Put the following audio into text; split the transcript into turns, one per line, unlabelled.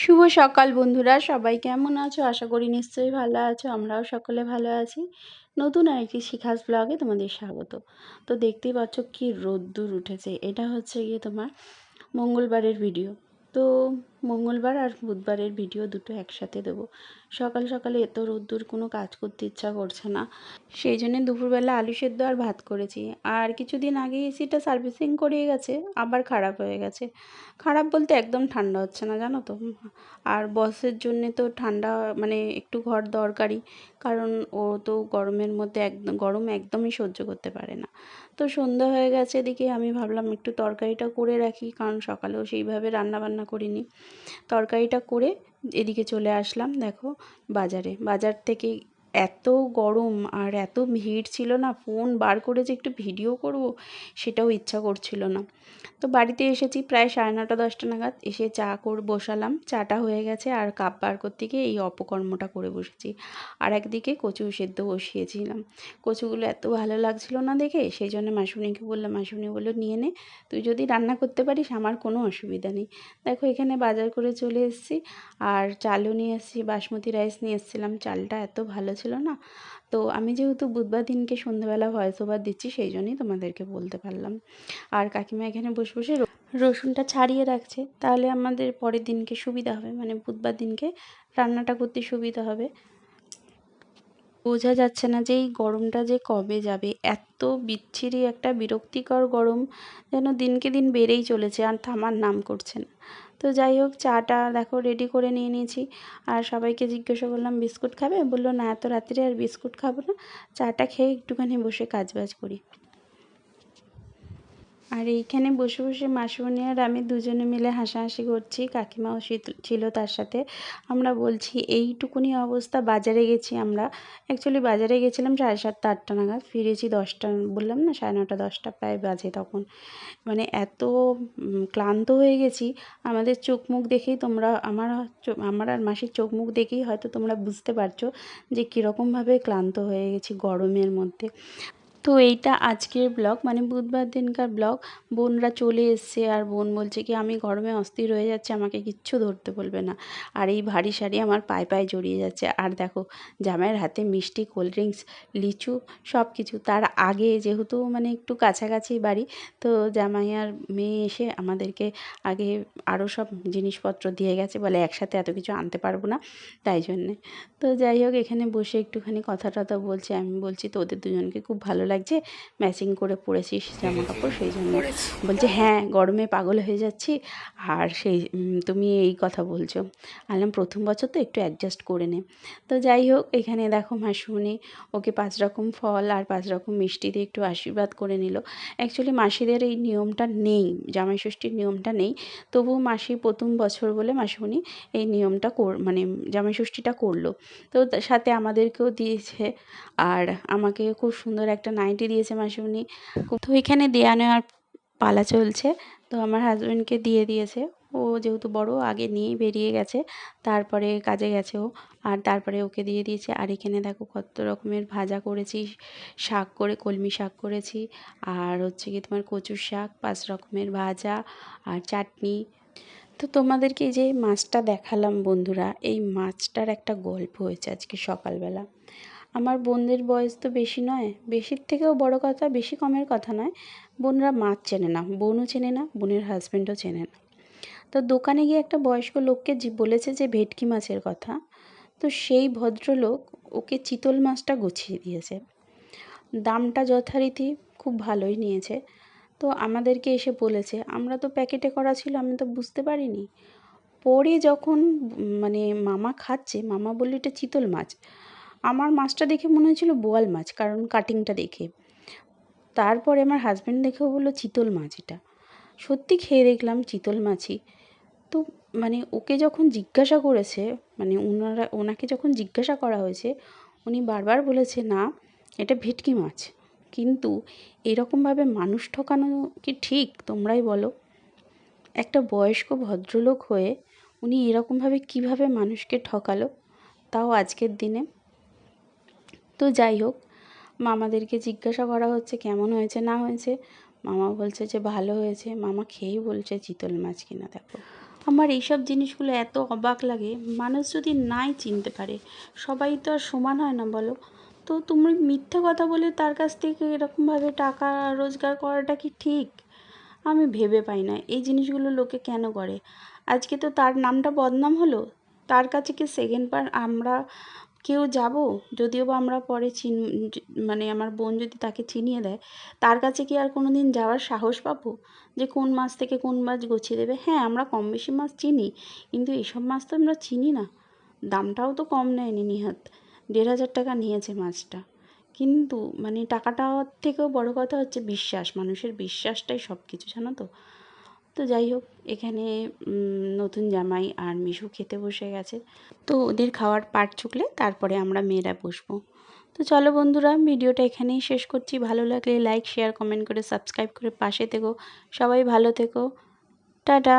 শুভ সকাল বন্ধুরা, সবাই কেমন আছো? আশা করি নিশ্চয়ই ভালো আছো, আমরাও সকলে ভালো আছি। নতুন আরেকটি শিখাস ব্লগে তোমাদের স্বাগত। তো দেখতেই পাচ্ছ কি রোদ্দুর উঠেছে, এটা হচ্ছে গিয়ে তোমার মঙ্গলবারের ভিডিও তো মঙ্গলবার আর বুধবারের ভিডিও দুটো একসাথে দেবো। সকাল সকালে এত রোদ্দুর, কোনো কাজ করতে ইচ্ছা করছে না। সেই জন্যে দুপুরবেলা আলু সেদ্ধ আর ভাত করেছি। আর কিছুদিন আগে এসিটা সার্ভিসিং করিয়ে গেছে, আবার খারাপ হয়ে গেছে। খারাপ বলতে একদম ঠান্ডা হচ্ছে না, জানো তো? আর বসের জন্যে তো ঠান্ডা মানে একটু ঘর দরকারি। কারণ ও তো গরমের মধ্যে একদম গরম একদমই সহ্য করতে পারে না। তো সন্ধ্যা হয়ে গেছে এদিকে আমি ভাবলাম একটু তরকারিটা করে রাখি, কারণ সকালেও সেইভাবে রান্না বান্না করিনি। তরকারিটা করে এদিকে চলে আসলাম দেখো বাজারে। বাজার থেকে এত গরম আর এত ভিড় ছিল না, ফোন বার করে যে একটু ভিডিও করব সেটাও ইচ্ছা করছিল না। তো বাড়িতে এসেছি প্রায় সাড়ে নটা, দশটা নাগাদ, এসে চা কর, বসালাম, চাটা হয়ে গেছে আর কাপ বার করতে গিয়ে এই অপকর্মটা করে বসেছি। আর একদিকে কচু সেদ্ধ বসিয়েছিলাম। কচুগুলো এত ভালো লাগছিল না দেখে, সেই জন্য মাসুনিকে বললাম মাসুনি বলল, নিয়ে নে, তুই যদি রান্না করতে পারিস, আমার কোনো অসুবিধা নেই। দেখো, এখানে বাজার করে চলে এসেছি, আর চালও নিয়ে এসেছি, বাসমতি রাইস নিয়ে এসেছিলাম, চালটা এত ভালো ছিল না। তো আমি যেহেতু বুধবার দিনকে সন্ধ্যাবেলা ভয়েস ওভার দিচ্ছি, সেই জন্যই তোমাদেরকে বলতে পারলাম। আর কাকিমা এখানে বসে বসে রসুনটা ছাড়িয়ে রাখছে। তাহলে আমাদের পরের দিনকে সুবিধা হবে। মানে বুধবার দিনকে রান্নাটা করতে সুবিধা হবে। বোঝা যাচ্ছে না যে এই গরমটা যে কবে যাবে। এত বিচ্ছিরি একটা বিরক্তিকর গরম যেন দিনকে দিন বেড়েই চলেছে আর থামার নাম করছে না। তো যাই হোক, চাটা দেখো রেডি করে নিয়ে নিয়েছি। আর সবাইকে জিজ্ঞাসা করলাম, বিস্কুট খাবে? বলল, না, এত রাত্রে আর বিস্কুট খাব না। চাটা খেয়ে একটুখানি বসে কাজবাজ করি। আর এইখানে বসে বসে মাসুমণি আর আমি দুজনে মিলে হাসাহাসি করছি কাকিমাও ছিল তার সাথে। আমরা বলছি, এইটুকুনি অবস্থা, বাজারে গেছি আমরা। অ্যাকচুয়ালি বাজারে গেছিলাম সাড়ে সাতটা, আটটা নাগাদ, ফিরেছি দশটা, বললাম না সাড়ে নটা, দশটা প্রায় বাজে তখন। মানে এত ক্লান্ত হয়ে গেছি, আমাদের চোখ মুখ দেখেই তোমরা, আমার আমার আর মাসির চোখ মুখ দেখেই হয়তো তোমরা বুঝতে পারছ যে কীরকমভাবে ক্লান্ত হয়ে গেছি গরমের মধ্যে। তো এইটা আজকের ব্লগ মানে বুধবার দিনকার ব্লগ। বোনরা চলে এসছে আর বোন বলছে কি, আমি গরমে অস্থির হয়ে যাচ্ছে, আমাকে কিচ্ছু ধরতে বলবে না। আর এই ভারী শাড়ি আমার পায়ে পায়ে জড়িয়ে যাচ্ছে। আর দেখো, জামাইয়ের হাতে মিষ্টি, কোল্ড ড্রিঙ্কস, লিচু সব কিছু তার আগে যেহেতু মানে একটু কাছাকাছি বাড়ি, তো জামাই আর মেয়ে এসে আমাদেরকে আগে আরও সব জিনিসপত্র দিয়ে গেছে বলে একসাথে এত কিছু আনতে পারব না তাই জন্যে। তো যাই হোক, এখানে বসে একটুখানি কথা টথা বলছে। আমি বলছি তো ওদের দুজনকে খুব ভালো লাগছে ম্যাচিং করে পরেছিস জামা কাপড় সেই জন্য বলছে হ্যাঁ গরমে পাগল হয়ে যাচ্ছি। আর সেই তুমি এই কথা বলছো। আলাম প্রথম বছর তো একটু অ্যাডজাস্ট করে নে। তো যাই হোক এখানে দেখো মাসুনি ওকে পাঁচ রকম ফল আর পাঁচ রকম মিষ্টি দিয়ে একটু আশীর্বাদ করে নিল। অ্যাকচুয়ালি মাসিদের এই নিয়মটা নেই জামাই ষষ্ঠীর নিয়মটা নেই। তবুও মাসি প্রথম বছর বলে মাসুনি এই নিয়মটা কর মানে জামাই ষষ্ঠীটা করল। তো সাথে আমাদেরকেও দিয়েছে। আর আমাকে খুব সুন্দর একটা নাইটি দিয়েছে মাসিমণি। তো এখানে দেয়া নেওয়ার পালা চলছে। তো আমার হাজব্যান্ডকে দিয়ে দিয়েছে। ও যেহেতু বড়, আগে নিয়েই বেরিয়ে গেছে। তারপরে কাজে গেছে ও। আর তারপরে ওকে দিয়ে দিয়েছে। আর এখানে দেখো কত রকমের ভাজা করেছি, শাক করে, কলমি শাক করেছি। আর হচ্ছে কি তোমার কচুর শাক, পাঁচ রকমের ভাজা আর চাটনি। তো তোমাদেরকে যে মাছটা দেখালাম বন্ধুরা, এই মাছটার একটা গল্প হয়েছে আজকে সকালবেলা। আমার বোনদের বয়স তো বেশি নয়, বেশির থেকেও বড় কথা, বেশি কমের কথা নয়। বোনরা মাছ চেনে না, বোনও চেনে না, বোনের হাজব্যান্ডও চেনে না। তো দোকানে গিয়ে একটা বয়স্ক লোককে বলেছে যে ভেটকি মাছের কথা। তো সেই ভদ্রলোক ওকে চিতল মাছটা গুছিয়ে দিয়েছে। দামটা যথারীতি খুব ভালোই নিয়েছে। তো আমাদেরকে এসে বলেছে, আমরা তো প্যাকেটে করা ছিল, আমি তো বুঝতে পারিনি। পরে যখন মানে মামা খাচ্ছে, মামা বলল, এটা চিতল মাছ। আমার মাছটা দেখে মনে হয়েছিল বোয়াল মাছ, কারণ কাটিংটা দেখে। তারপরে আমার হাজব্যান্ড দেখেও বলল, চিতল মাছ এটা। সত্যি খেয়ে দেখলাম চিতল মাছই। তো মানে ওকে যখন জিজ্ঞাসা করেছে মানে ওনারা ওনাকে যখন জিজ্ঞাসা করা হয়েছে, উনি বারবার বলেছে, না, এটা ভেটকি মাছ। কিন্তু এরকমভাবে মানুষ ঠকানো কি ঠিক, তোমরাই বলো? একটা বয়স্ক ভদ্রলোক হয়ে উনি এরকমভাবে কীভাবে মানুষকে ঠকালো, তাও আজকের দিনে। তো যাই হোক, মামাদেরকে জিজ্ঞাসা করা হচ্ছে কেমন হয়েছে, না হয়েছে। মামা বলছে যে ভালো হয়েছে। মামা খেয়েই বলছে চিতল মাছ কিনা, দেখো। আমার এইসব জিনিসগুলো এত অবাক লাগে, মানুষ যদি নাই চিনতে পারে, সবাই তো আর সমান হয় না, বলো। তো তুমি মিথ্যে কথা বলে তার কাছ থেকে এরকমভাবে টাকা রোজগার করাটা কি ঠিক? আমি ভেবে পাই না, এই জিনিসগুলো লোকে কেন করে? আজকে তো তার নামটা বদনাম হলো। তার কাছে কি সেকেন্ড বার আমরা কেউ যাব? যদিও বা আমরা পরে চিন মানে আমার বোন যদি তাকে চিনিয়ে দেয়, তার কাছে কি আর কোনো দিন যাওয়ার সাহস পাবো? যে কোন মাছ থেকে কোন মাছ গুছিয়ে দেবে? হ্যাঁ আমরা কম বেশি মাছ চিনি, কিন্তু এইসব মাছ তো আমরা চিনি না। দামটাও তো কম নেয়নি নিহাত। দেড় হাজার টাকা নিয়েছে মাছটা। কিন্তু মানে টাকাটার থেকেও বড় কথা হচ্ছে বিশ্বাস। মানুষের বিশ্বাসটাই সব কিছু জানো তো? তো যাই হোক, এখানে নতুন জামাই আর মিশু খেতে বসে গেছে। তো ওদের খাওয়ার পাট চুকলে তারপরে আমরা মেয়েরা বসবো। তো চলো বন্ধুরা, ভিডিওটা এখানেই শেষ করছি। ভালো লাগলে লাইক শেয়ার কমেন্ট করে সাবস্ক্রাইব করে পাশে থেকো। সবাই ভালো থেকো। টাটা!